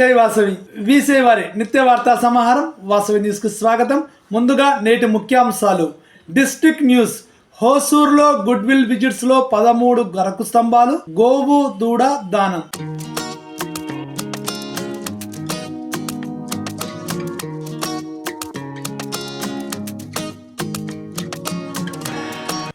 జై వాసవి. వీసే వారి. నిత్య వార్తా సమాహారం వాసవి న్యూస్కు స్వాగతం. ముందుగా నేటి ముఖ్యాంశాలు. District news. హోసూర్లో గుడ్ విల్ విజిట్స్లో పదమూడు గరకు స్తంభాలు గోవు దూడ దానం.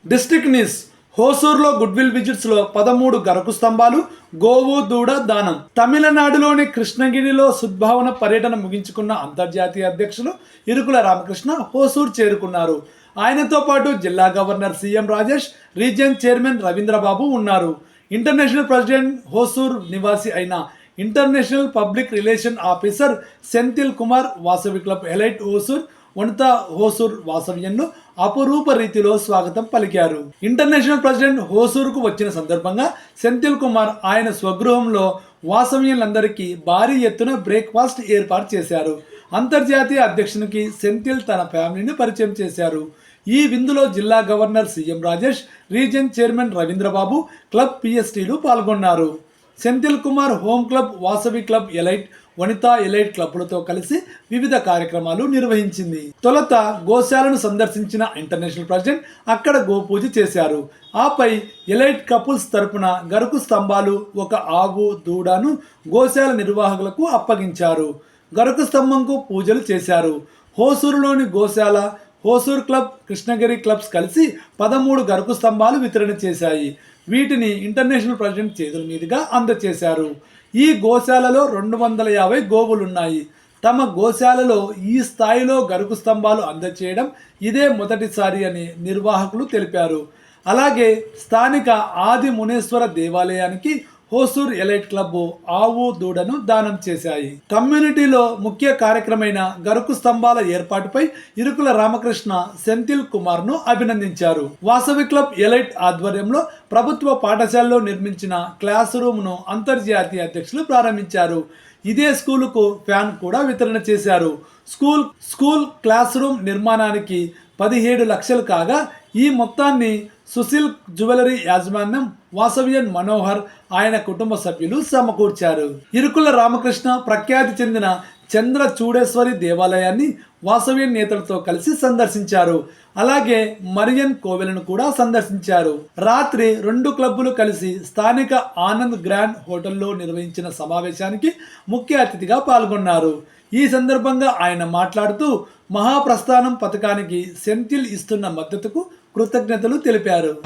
District news. హోసూర్లో గుడ్ విల్ విజిట్స్లో పదమూడు గరకు స్తంభాలు గోవు దూడ దానం. తమిళనాడులోని కృష్ణగిరిలో సద్భావన పర్యటన ముగించుకున్న అంతర్జాతీయ అధ్యక్షులు ఇరుకుల రామకృష్ణ హోసూర్ చేరుకున్నారు. ఆయనతో పాటు జిల్లా governor CM Rajesh region chairman Ravindrababu ఉన్నారు. ఇంటర్నేషనల్ ప్రెసిడెంట్ హోసూర్ నివాసి అయిన international public relation officer Senthil Kumar Vasavi club elite Hosur Vanitha Hosur వాసవ్యంను అపురూప రీతిలో స్వాగతం పలికారు. ఇంటర్నేషనల్ ప్రెసిడెంట్ హోసూర్కు వచ్చిన సందర్భంగా సెంథిల్ కుమార్ ఆయన స్వగృహంలో వాసవ్యులందరికీ భారీ ఎత్తున బ్రేక్ఫాస్ట్ ఏర్పాటు చేశారు. అంతర్జాతీయ అధ్యక్షునికి సెంథిల్ తన ఫ్యామిలీని పరిచయం చేశారు. ఈ విందులో జిల్లా governor CM Rajesh region chairman Ravindrababu club పిఎస్టీలు పాల్గొన్నారు. Senthil Kumar home club Vasavi club elite Vanitha elite క్లబ్లతో కలిసి వివిధ కార్యక్రమాలు నిర్వహించింది. తొలుత గోశాలను సందర్శించిన ఇంటర్నేషనల్ ప్రెసిడెంట్ అక్కడ గోపూజ చేశారు. ఆపై ఎలైట్ కపుల్స్ తరపున గరుకు స్తంభాలు ఒక ఆవు దూడను గోశాల నిర్వాహకులకు అప్పగించారు. గరుకు స్తంభంకు పూజలు చేశారు. హోసూరులోని గోశాల హోసూర్ క్లబ్ కృష్ణగిరి క్లబ్స్ కలిసి పదమూడు గరుకు స్తంభాలు వితరణ చేశాయి. వీటిని ఇంటర్నేషనల్ ప్రెసిడెంట్ చేతుల మీదుగా అందచేశారు. ఈ గోశాలలో రెండు వందల యాభై గోవులున్నాయి. తమ గోశాలలో ఈ స్థాయిలో గరుకు స్తంభాలు అందచేయడం ఇదే మొదటిసారి అని నిర్వాహకులు తెలిపారు. అలాగే స్థానిక ఆది మునేశ్వర దేవాలయానికి హోసూర్ ఎలైట్ క్లబ్ ఆవు దూడను దానం చేశాయి. కమ్యూనిటీలో ముఖ్య కార్యక్రమైన గరుకు స్తంభాల ఏర్పాటుపై ఇరుకుల రామకృష్ణ సెంథిల్ కుమార్ను అభినందించారు. వాసవి క్లబ్ ఎలైట్ ఆధ్వర్యంలో ప్రభుత్వ పాఠశాలలో నిర్మించిన క్లాస్ రూమ్ను అంతర్జాతీయ అధ్యక్షులు ప్రారంభించారు. ఇదే స్కూలుకు ఫ్యాన్ కూడా వితరణ చేశారు. స్కూల్ స్కూల్ క్లాస్ రూమ్ నిర్మాణానికి పదిహేడు లక్షలు కాగా ఈ మొత్తాన్ని సుశీల్ జ్యువెలరీ యాజమాన్యం వాసవ్యన్ మనోహర్ ఆయన కుటుంబ సభ్యులు సమకూర్చారు. ఇరుకుల రామకృష్ణ ప్రఖ్యాతి చెందిన చంద్ర చూడేశ్వరి దేవాలయాన్ని వాసవ్యన్ నేతలతో కలిసి సందర్శించారు. అలాగే మరియన్ కోవెలను కూడా సందర్శించారు. రాత్రి రెండు క్లబ్బులు కలిసి స్థానిక ఆనంద్ గ్రాండ్ హోటల్లో నిర్వహించిన సమావేశానికి ముఖ్య అతిథిగా పాల్గొన్నారు. ఈ సందర్భంగా ఆయన మాట్లాడుతూ మహాప్రస్థానం పథకానికి సెంథిల్ ఇస్తున్న మద్దతుకు కృతజ్ఞతలు తెలిపారు.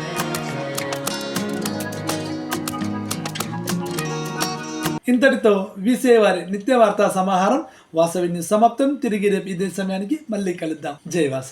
ఇంతటితో విసేవారి నిత్య వార్తా సమాహారం వాసవిని సమాప్తం. తిరిగి రేపు ఇదే సమయానికి మళ్ళీ కలుద్దాం. జై వాసవి.